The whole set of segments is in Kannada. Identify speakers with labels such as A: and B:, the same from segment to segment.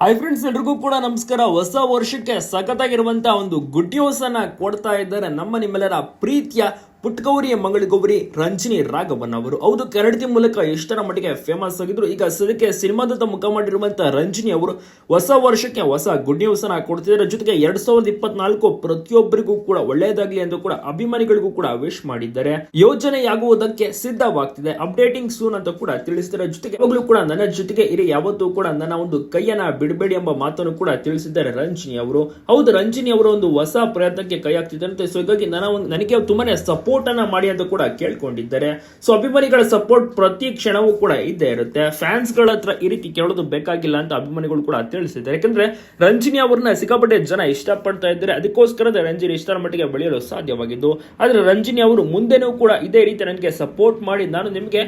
A: ಹಾಯ್ ಫ್ರೆಂಡ್ಸ್ ಎಲ್ರಿಗೂ ಕೂಡ ನಮಸ್ಕಾರ. ಹೊಸ ವರ್ಷಕ್ಕೆ ಸಖತ್ತಾಗಿರುವಂತಹ ಒಂದು ಗುಡ್ ನ್ಯೂಸ್ ಅನ್ನ ಕೊಡ್ತಾ ಇದ್ದಾರೆ ನಮ್ಮ ನಿಮ್ಮೆಲ್ಲರ ಪ್ರೀತಿಯ ಪುಟ್ಗೌರಿಯ ಮಂಗಳಗೌರಿ ರಂಜಿನಿ ರಾಘವನ್ ಅವರು. ಹೌದು, ಕನ್ನಡತಿ ಮೂಲಕ ಎಷ್ಟರ ಮಟ್ಟಿಗೆ ಫೇಮಸ್ ಆಗಿದ್ರು. ಈಗ ಸದ್ಯಕ್ಕೆ ಸಿನಿಮಾದತ್ತ ಮುಖ ಮಾಡಿರುವಂತಹ ರಂಜಿನಿ ಅವರು ಹೊಸ ವರ್ಷಕ್ಕೆ ಹೊಸ ಗುಡ್ ನ್ಯೂಸ್ ಅನ್ನ ಕೊಡ್ತಿದ್ದಾರೆ. ಜೊತೆಗೆ ಎರಡ್ ಸಾವಿರದ ಇಪ್ಪತ್ನಾಲ್ಕು ಪ್ರತಿಯೊಬ್ಬರಿಗೂ ಕೂಡ ಒಳ್ಳೆಯದಾಗ್ಲಿ ಎಂದು ಕೂಡ ಅಭಿಮಾನಿಗಳಿಗೂ ಕೂಡ ವಿಶ್ ಮಾಡಿದ್ದಾರೆ. ಯೋಜನೆಯಾಗುವುದಕ್ಕೆ ಸಿದ್ಧವಾಗ್ತಿದೆ. ಅಪ್ಡೇಟಿಂಗ್ ಸೂನ್ ಅಂತ ಕೂಡ ತಿಳಿಸಿದ್ದಾರೆ ಜೊತೆಗೆ ಯಾವಾಗಲೂ ಕೂಡ ನನ್ನ ಜೊತೆಗೆ ಇರಿ, ಯಾವತ್ತೂ ಕೂಡ ನನ್ನ ಒಂದು ಕೈಯನ್ನ ಬಿಡಬೇಡಿ ಎಂಬ ಮಾತನ್ನು ಕೂಡ ತಿಳಿಸಿದ್ದಾರೆ ರಂಜಿನಿ ಅವರು. ಹೌದು, ರಂಜಿನಿ ಅವರ ಒಂದು ಹೊಸ ಪ್ರಯತ್ನಕ್ಕೆ ಕೈ ಹಾಕ್ತಿದ್ದಂತೆ ಸೊ ಹೀಗಾಗಿ ನನ್ನ ನನಗೆ ತುಂಬಾನೇ ಸಪೋರ್ಟ್ ಅನ್ನ ಮಾಡಿ ಅಂತ ಕೂಡ ಕೇಳ್ಕೊಂಡಿದ್ದಾರೆ. ಸೊ ಅಭಿಮಾನಿಗಳ ಸಪೋರ್ಟ್ ಪ್ರತಿ ಕ್ಷಣವೂ ಕೂಡ ಇದ್ದೇ ಇರುತ್ತೆ. ಫ್ಯಾನ್ಸ್ಗಳ ಹತ್ರ ಈ ರೀತಿ ಕೇಳೋದು ಬೇಕಾಗಿಲ್ಲ ಅಂತ ಅಭಿಮಾನಿಗಳು ಕೂಡ ತಿಳಿಸಿದ್ದಾರೆ. ಯಾಕಂದ್ರೆ ರಂಜಿನಿ ಅವ್ರನ್ನ ಸಿಕ್ಕಾಪಟ್ಟೆ ಜನ ಇಷ್ಟಪಡ್ತಾ ಇದ್ದಾರೆ. ಅದಕ್ಕೋಸ್ಕರ ರಂಜಿನಿ ಇಷ್ಟರ ಮಟ್ಟಿಗೆ ಬೆಳೆಯಲು ಸಾಧ್ಯವಾಗಿದ್ದು. ಆದ್ರೆ ರಂಜಿನಿ ಅವರು ಮುಂದೆನೂ ಕೂಡ ಇದೇ ರೀತಿ ನನಗೆ ಸಪೋರ್ಟ್ ಮಾಡಿ ನಾನು ನಿಮಗೆ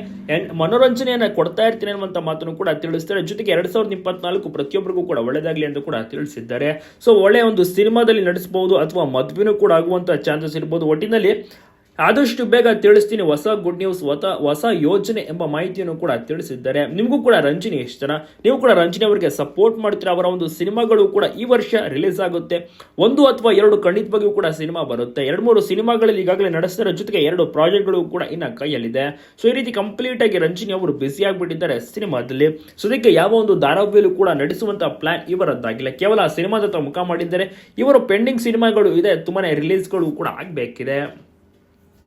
A: ಮನೋರಂಜನೆಯನ್ನು ಕೊಡ್ತಾ ಇರ್ತೀನಿ ಅನ್ನುವಂತ ಮಾತನ್ನು ಕೂಡ ತಿಳಿಸ್ತಾರೆ. ಜೊತೆಗೆ ಎರಡ್ ಸಾವಿರದ ಇಪ್ಪತ್ನಾಲ್ಕು ಪ್ರತಿಯೊಬ್ಬರಿಗೂ ಕೂಡ ಒಳ್ಳೆದಾಗಲಿ ಅಂತ ಕೂಡ ತಿಳಿಸಿದ್ದಾರೆ. ಸೊ ಒಳ್ಳೆಯ ಒಂದು ಸಿನಿಮಾದಲ್ಲಿ ನಡೆಸಬಹುದು ಅಥವಾ ಮದುವೆನೂ ಕೂಡ ಆಗುವಂತ ಚಾನ್ಸಸ್ ಇರಬಹುದು ಒಟ್ಟಿನಲ್ಲಿ ಆದಷ್ಟು ಬೇಗ ತಿಳಿಸ್ತೀನಿ. ಹೊಸ ಗುಡ್ ನ್ಯೂಸ್ ಹೊಸ ಯೋಜನೆ ಎಂಬ ಮಾಹಿತಿಯನ್ನು ಕೂಡ ತಿಳಿಸಿದ್ದಾರೆ. ನಿಮಗೂ ಕೂಡ ರಂಜಿನಿ ಇಷ್ಟನ ನೀವು ಕೂಡ ರಂಜಿನಿ ಅವರಿಗೆ ಸಪೋರ್ಟ್ ಮಾಡ್ತೀರಾ? ಅವರ ಒಂದು ಸಿನಿಮಾಗಳು ಕೂಡ ಈ ವರ್ಷ ರಿಲೀಸ್ ಆಗುತ್ತೆ. ಒಂದು ಅಥವಾ ಎರಡು ಖಂಡಿತವಾಗಿಯೂ ಕೂಡ ಸಿನಿಮಾ ಬರುತ್ತೆ. ಎರಡು ಮೂರು ಸಿನಿಮಾಗಳಲ್ಲಿ ಈಗಾಗಲೇ ನಡೆಸ್ತಾರೆ ಜೊತೆಗೆ ಎರಡು ಪ್ರಾಜೆಕ್ಟ್ಗಳು ಕೂಡ ಇನ್ನ ಕೈಯಲ್ಲಿದೆ. ಸೊ ಈ ರೀತಿ ಕಂಪ್ಲೀಟ್ ಆಗಿ ರಂಜಿನಿ ಅವರು ಬ್ಯುಸಿ ಆಗಿಬಿಟ್ಟಿದ್ದಾರೆ ಸಿನಿಮಾದಲ್ಲಿ. ಸೊ ಇದಕ್ಕೆ ಯಾವ ಒಂದು ಧಾರಾವಾಹಿಯಲ್ಲೂ ಕೂಡ ನಡೆಸುವಂತಹ ಪ್ಲಾನ್ ಇವರದ್ದಾಗಿಲ್ಲ. ಕೇವಲ ಸಿನಿಮಾದತ್ತ ಮುಖ ಮಾಡಿದ್ದಾರೆ. ಇವರು ಪೆಂಡಿಂಗ್ ಸಿನಿಮಾಗಳು ಇದೆ. ತುಂಬಾನೇ ರಿಲೀಸ್ಗಳು ಕೂಡ ಆಗಬೇಕಿದೆ.